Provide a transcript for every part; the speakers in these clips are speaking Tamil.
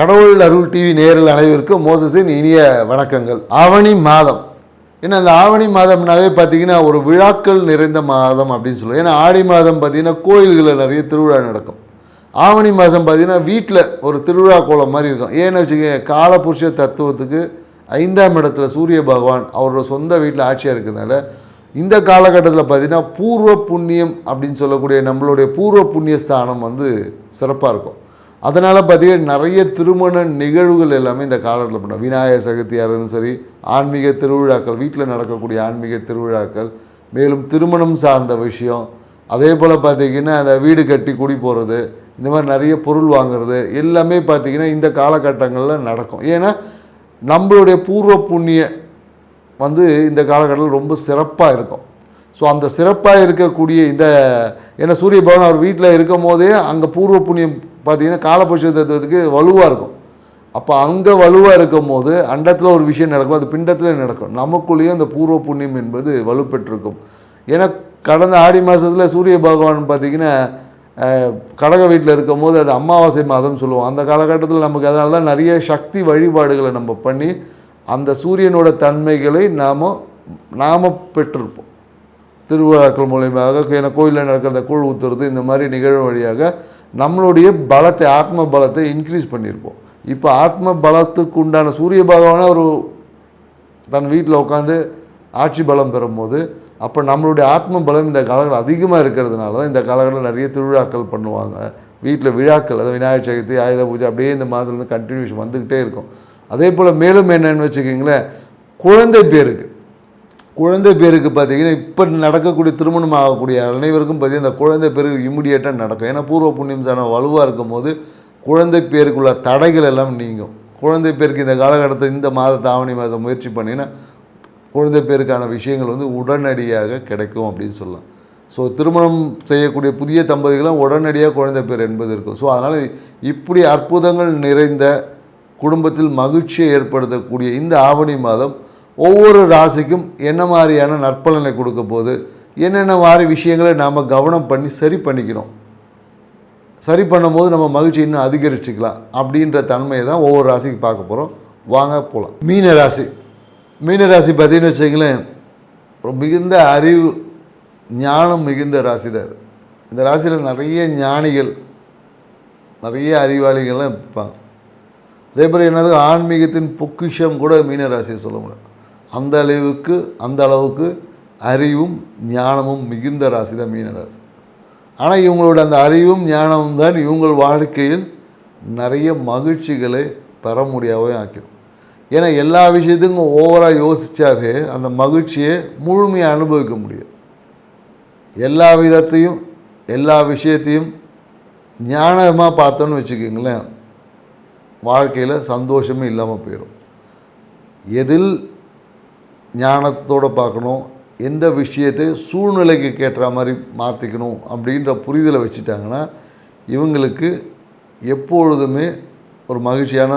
கடவுள் அருள் டிவி நேரில் அனைவருக்கும் மோசஸின் இனிய வணக்கங்கள். ஆவணி மாதம். ஏன்னா அந்த ஆவணி மாதம்னாவே பார்த்தீங்கன்னா ஒரு விழாக்கள் நிறைந்த மாதம் அப்படின்னு சொல்லுவோம். ஏன்னா ஆடி மாதம் பார்த்தீங்கன்னா கோயில்களில் நிறைய திருவிழா நடக்கும். ஆவணி மாதம் பார்த்தீங்கன்னா வீட்டில் ஒரு திருவிழா கோலம் மாதிரி இருக்கும். ஏன்னு வச்சுக்கோங்க காலபுருஷ தத்துவத்துக்கு ஐந்தாம் இடத்துல சூரிய பகவான் அவரோட சொந்த வீட்டில் ஆட்சியாக இருக்கிறதுனால இந்த காலகட்டத்தில் பார்த்தீங்கன்னா பூர்வ புண்ணியம் அப்படின்னு சொல்லக்கூடிய நம்மளுடைய பூர்வ புண்ணிய ஸ்தானம் வந்து சிறப்பாக இருக்கும். அதனால் பார்த்தீங்கன்னா நிறைய திருமண நிகழ்வுகள் எல்லாமே இந்த காலத்தில் பண்ணோம் விநாயகர் சதுர்த்தியாக இருந்தாலும் சரி ஆன்மீக திருவிழாக்கள் வீட்டில் நடக்கக்கூடிய ஆன்மீக திருவிழாக்கள் மேலும் திருமணம் சார்ந்த விஷயம் அதே போல் பார்த்தீங்கன்னா அந்த வீடு கட்டி குடி போகிறது இந்த மாதிரி நிறைய பொருள் வாங்குறது எல்லாமே பார்த்திங்கன்னா இந்த காலகட்டங்களில் நடக்கும். ஏன்னா நம்மளுடைய பூர்வ புண்ணிய வந்து இந்த காலகட்டத்தில் ரொம்ப சிறப்பாக இருக்கும். ஸோ அந்த சிறப்பாக இருக்கக்கூடிய இந்த ஏன்னா சூரிய பகவான் அவர் வீட்டில் இருக்கும் போதே அங்கே பூர்வ புண்ணியம் பார்த்தீங்கன்னா காலபுருஷ தத்துவத்துக்கு வலுவாக இருக்கும். அப்போ அங்கே வலுவாக இருக்கும் போது அண்டத்தில் ஒரு விஷயம் நடக்கும் அது பிண்டத்தில் நடக்கும். நமக்குள்ளேயும் அந்த பூர்வ புண்ணியம் என்பது வலுப்பெற்றிருக்கும். ஏன்னா கடந்த ஆடி மாதத்தில் சூரிய பகவான் பார்த்திங்கன்னா கடக வீட்டில் இருக்கும் போது அது அமாவாசை மாதம் சொல்லுவோம். அந்த காலகட்டத்தில் நமக்கு அதனால தான் நிறைய சக்தி வழிபாடுகளை நம்ம பண்ணி அந்த சூரியனோட தன்மைகளை நாம் நாம் பெற்றிருப்போம். திருவிழாக்கள் மூலயமாக ஏன்னா கோயிலில் நடக்கிற கூழ் ஊற்றுறது இந்த மாதிரி நிகழ்வு வழியாக நம்மளுடைய பலத்தை ஆத்ம பலத்தை இன்க்ரீஸ் பண்ணியிருப்போம். இப்போ ஆத்ம பலத்துக்கு உண்டான சூரிய பகவானை ஒரு தன் வீட்டில் உட்காந்து ஆட்சி பலம் பெறும்போது அப்போ நம்மளுடைய ஆத்ம பலம் இந்த காலகட்டம் அதிகமாக இருக்கிறதுனால தான் இந்த காலகட்டத்தில் நிறைய திருவிழாக்கள் பண்ணுவாங்க. வீட்டில் விழாக்கள் அதாவது விநாயகர் சதுர்த்தி ஆயுத பூஜை அப்படியே இந்த மாதத்துலேருந்து கண்டினியூஷன் வந்துக்கிட்டே இருக்கும். அதே போல் மேலும் என்னன்னு வச்சுக்கிங்களேன் குழந்தை பேருக்கு. குழந்தை பேருக்கு பார்த்தீங்கன்னா இப்போ நடக்கக்கூடிய திருமணம் ஆகக்கூடிய அனைவருக்கும் பார்த்தீங்கன்னா அந்த குழந்தை பேருக்கு இம்மிடியேட்டாக நடக்கும். ஏன்னா பூர்வ புண்ணியம் சாணம் வலுவாக இருக்கும் போது குழந்தை பேருக்குள்ள தடைகள் எல்லாம் நீங்கும். குழந்தை பேருக்கு இந்த காலகட்டத்தில் இந்த மாதத்தை ஆவணி மாதம் முயற்சி பண்ணிங்கன்னா குழந்தை பேருக்கான விஷயங்கள் வந்து உடனடியாக கிடைக்கும் அப்படின்னு சொல்லலாம். ஸோ திருமணம் செய்யக்கூடிய புதிய தம்பதிகளும் உடனடியாக குழந்தை பேர் என்பது இருக்கும். ஸோ அதனால் இப்படி அற்புதங்கள் நிறைந்த குடும்பத்தில் மகிழ்ச்சியை ஏற்படுத்தக்கூடிய இந்த ஆவணி மாதம் ஒவ்வொரு ராசிக்கும் என்ன மாதிரியான நற்பலனை கொடுக்க போது என்னென்ன மாதிரி விஷயங்களை நாம் கவனம் பண்ணி சரி பண்ணிக்கணும் சரி பண்ணும்போது நம்ம மகிழ்ச்சி இன்னும் அதிகரிச்சுக்கலாம் அப்படின்ற தன்மையை தான் ஒவ்வொரு ராசிக்கு பார்க்க போகிறோம் வாங்க போகலாம் மீன ராசி. மீன ராசி பார்த்தீங்கன்னு வச்சுங்களேன் மிகுந்த அறிவு ஞானம் மிகுந்த ராசி தான் இந்த ராசியில் நிறைய ஞானிகள் நிறைய அறிவாளிகள்லாம் இருப்பாங்க. அதே மாதிரி என்னது? ஆன்மீகத்தின் பொக்கிஷம் கூட மீன ராசியை சொல்ல முடியும். அந்த அளவுக்கு அந்த அளவுக்கு அறிவும் ஞானமும் மிகுந்த ராசி தான் மீன ராசி. ஆனால் இவங்களோட அந்த அறிவும் ஞானமும் தான் இவங்கள் வாழ்க்கையில் நிறைய மகிழ்ச்சிகளை பெற முடியாவே ஆக்கிடும். ஏன்னா எல்லா விஷயத்துக்கும் ஓவராக யோசித்தாவே அந்த மகிழ்ச்சியை முழுமையாக அனுபவிக்க முடியும் எல்லா விதத்தையும் எல்லா விஷயத்தையும் ஞானமாக பார்த்தோன்னு வச்சுக்கிங்களேன் வாழ்க்கையில் சந்தோஷமே இல்லாமல் போயிடும் எதில் ஞானத்தோடு பார்க்கணும். எந்த விஷயத்தை சூழ்நிலைக்கு கேட்டுற மாதிரி மாற்றிக்கணும் அப்படின்ற புரிதலை வச்சுட்டாங்கன்னா இவங்களுக்கு எப்பொழுதுமே ஒரு மகிழ்ச்சியான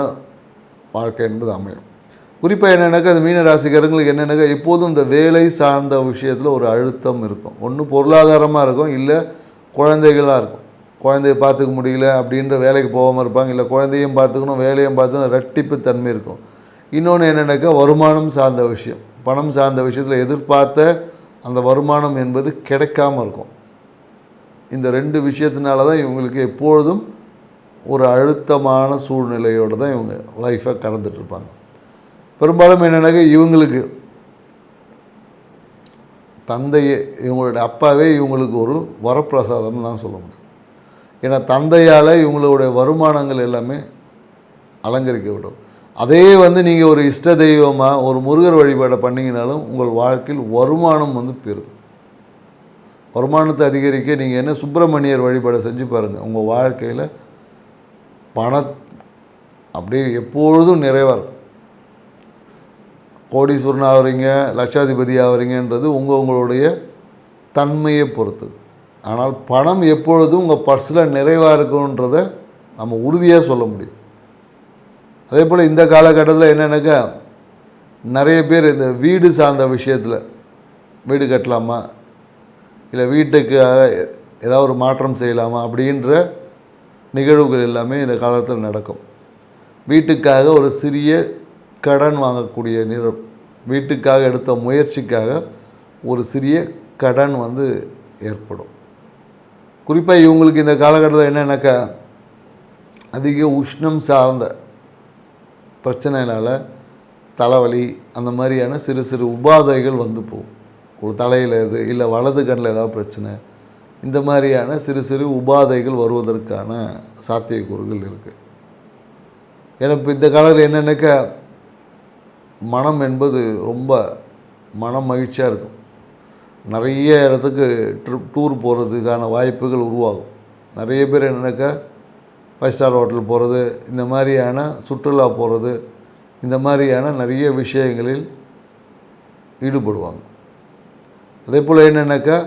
வாழ்க்கை என்பது அமையும். குறிப்பாக என்னென்னாக்கா அந்த மீன ராசிக்காரங்களுக்கு என்னென்னாக்கா எப்போதும் இந்த வேலை சார்ந்த விஷயத்தில் ஒரு அழுத்தம் இருக்கும். ஒன்று பொருளாதாரமாக இருக்கும் இல்லை குழந்தைகளாக இருக்கும். குழந்தைய பார்த்துக்க முடியல அப்படின்ற வேலைக்கு போகாமல் இருப்பாங்க இல்லை குழந்தையும் பார்த்துக்கணும் வேலையும் பார்த்துக்கணும் ரெட்டிப்பு தன்மை இருக்கும். இன்னொன்று என்னென்னாக்கா வருமானம் சார்ந்த விஷயம். பணம் சார்ந்த விஷயத்தில் எதிர்பார்த்த அந்த வருமானம் என்பது கிடைக்காம இருக்கும். இந்த ரெண்டு விஷயத்தினால தான் இவங்களுக்கு எப்பொழுதும் ஒரு அழுத்தமான சூழ்நிலையோடு தான் இவங்க லைஃப்பை கடந்துட்டுருப்பாங்க பெரும்பாலும் என்னென்னாக்கா இவங்களுக்கு தந்தையே இவங்களுடைய அப்பாவே இவங்களுக்கு ஒரு வரப்பிரசாதம் தான் சொல்ல முடியும். ஏன்னா தந்தையால் இவங்களுடைய வருமானங்கள் எல்லாமே அலங்கரிக்க விடும் அதே வந்து நீங்கள் ஒரு இஷ்ட தெய்வமாக ஒரு முருகர் வழிபாடை பண்ணிங்கனாலும் உங்கள் வாழ்க்கையில் வருமானம் வந்து பெரும். வருமானத்தை அதிகரிக்க நீங்கள் என்ன சுப்பிரமணியர் வழிபாடை செஞ்சு பாருங்கள் உங்கள் வாழ்க்கையில் பண அப்படியே எப்பொழுதும் நிறைவாக இருக்கும். கோடீஸ்வரன் ஆகிறீங்க லட்சாதிபதி ஆகிறீங்கன்றது உங்கள் உங்களுடைய தன்மையை பொறுத்தது. ஆனால் பணம் எப்பொழுதும் உங்கள் பர்ஸில் நிறைவாக இருக்குன்றதை நம்ம உறுதியாக சொல்ல முடியும். அதே போல் இந்த காலகட்டத்தில் என்னென்னாக்கா நிறைய பேர் இந்த வீடு சார்ந்த விஷயத்தில் வீடு கட்டலாமா? இல்லை வீட்டுக்கு ஏதாவது ஒரு மாற்றம் செய்யலாமா? அப்படின்ற நிகழ்வுகள் எல்லாமே இந்த காலத்தில் நடக்கும். வீட்டுக்காக ஒரு சிறிய கடன் வாங்கக்கூடிய நிறம் வீட்டுக்காக எடுத்த முயற்சிக்காக ஒரு சிறிய கடன் வந்து ஏற்படும். குறிப்பாக இவங்களுக்கு இந்த காலகட்டத்தில் என்னென்னாக்கா அதிக உஷ்ணம் சார்ந்த பிரச்சனைனால் தலைவலி அந்த மாதிரியான சிறு சிறு உபாதைகள் வந்து போகும். ஒரு தலையில் இது இல்லை வலது கண்ணில் ஏதாவது பிரச்சனை இந்த மாதிரியான சிறு சிறு உபாதைகள் வருவதற்கான சாத்தியக்கூறுகள் இருக்குது ஏன்னா இப்போ இந்த காலத்தில் என்னென்னாக்க மனம் என்பது ரொம்ப மன மகிழ்ச்சியாக இருக்கும். நிறைய இடத்துக்கு ட்ரிப் டூர் போகிறதுக்கான வாய்ப்புகள் உருவாகும். நிறைய பேர் என்னென்னாக்கா ஃபைவ் ஸ்டார் ஹோட்டல் போகிறது இந்த மாதிரியான சுற்றுலா போகிறது இந்த மாதிரியான நிறைய விஷயங்களில் ஈடுபடுவாங்க. அதே போல் என்னென்னாக்கா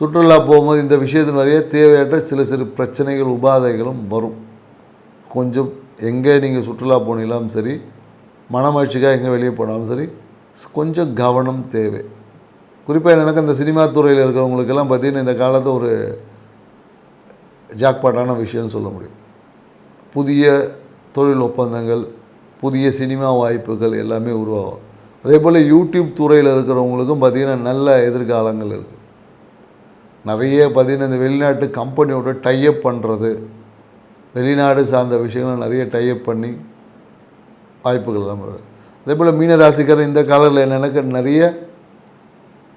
சுற்றுலா போகும்போது இந்த விஷயத்தில் நிறைய தேவையற்ற சில சிறு பிரச்சனைகள் உபாதைகளும் வரும். கொஞ்சம் எங்கே நீங்கள் சுற்றுலா போனீங்களாலும் சரி மனமகிழ்ச்சிக்காக எங்கே வெளியே போனாலும் சரி கொஞ்சம் கவனம் தேவை. குறிப்பாக என்னென்னாக்கா இந்த சினிமா துறையில் இருக்கிறவங்களுக்கெல்லாம் பார்த்திங்கன்னா இந்த காலத்தை ஒரு ஜாக்பாட்டான விஷயம்னு சொல்ல முடியும். புதிய தொழில் ஒப்பந்தங்கள் புதிய சினிமா வாய்ப்புகள் எல்லாமே உருவாகும். அதே போல் யூடியூப் துறையில் இருக்கிறவங்களுக்கும் பார்த்திங்கன்னா நல்ல எதிர்காலங்கள் இருக்குது நிறைய பார்த்திங்கன்னா இந்த வெளிநாட்டு கம்பெனியோட டைப் பண்ணுறது வெளிநாடு சார்ந்த விஷயங்கள் நிறைய டைப் பண்ணி வாய்ப்புகள் எல்லாம் அதே போல் மீனராசிக்காரர் இந்த காலத்தில் என்னென்னாக்கா நிறைய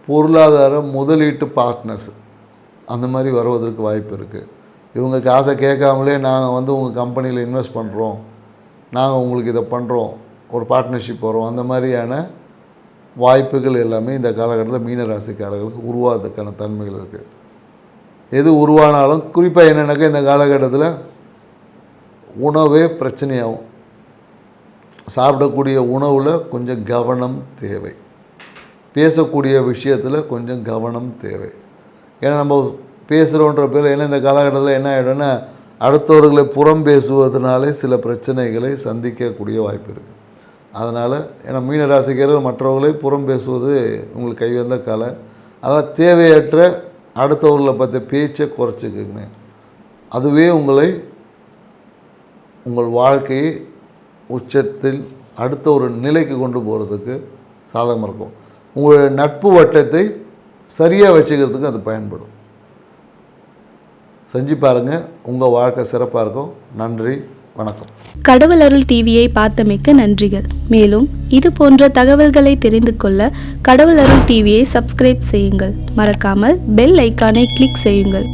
பொருளாதார முதலீட்டு பார்ட்னர்ஸ் அந்த மாதிரி வருவதற்கு வாய்ப்பு இருக்குது இவங்க காசை கேட்காமலே நாங்கள் வந்து உங்கள் கம்பெனியில் இன்வெஸ்ட் பண்ணுறோம். நாங்கள் உங்களுக்கு இதை பண்ணுறோம். ஒரு பார்ட்னர்ஷிப் போகிறோம். அந்த மாதிரியான வாய்ப்புகள் எல்லாமே இந்த காலகட்டத்தில் மீன ராசிக்காரர்களுக்கு உருவாகிறதுக்கான தன்மைகள் இருக்குது எது உருவானாலும் குறிப்பாக என்னென்னாக்கா இந்த காலகட்டத்தில் உணவே பிரச்சனையாகும். சாப்பிடக்கூடிய உணவில் கொஞ்சம் கவனம் தேவை. பேசக்கூடிய விஷயத்தில் கொஞ்சம் கவனம் தேவை. ஏன்னா நம்ம பேசுகிறோன்ற பேர் ஏன்னா இந்த காலகட்டத்தில் என்ன ஆகிடும்னா அடுத்தவர்களை புறம் பேசுவதனாலே சில பிரச்சனைகளை சந்திக்கக்கூடிய வாய்ப்பு இருக்குது அதனால் ஏன்னா மீனராசிக்காரர்கள் மற்றவர்களை புறம் பேசுவது உங்களுக்கு கைவந்த கலை. அதாவது தேவையற்ற அடுத்தவர்களை பற்றி பேச்சை குறைச்சிக்கங்க. அதுவே உங்களை உங்கள் வாழ்க்கையை உச்சத்தில் அடுத்த ஒரு நிலைக்கு கொண்டு போகிறதுக்கு சாதகமாக இருக்கும். உங்களுடைய நட்பு வட்டத்தை சரியாக வச்சுக்கிறதுக்கு அது பயன்படும். செஞ்சு பாருங்கள் உங்கள் வாழ்க்கை சிறப்பாக இருக்கும். நன்றி வணக்கம். கடவுள் அருள் டிவியை பார்த்தமைக்க நன்றிகள். மேலும் இது போன்ற தகவல்களை தெரிந்து கொள்ள கடவுள் அருள் டிவியை சப்ஸ்கிரைப் செய்யுங்கள். மறக்காமல் பெல் ஐக்கானை கிளிக் செய்யுங்கள்.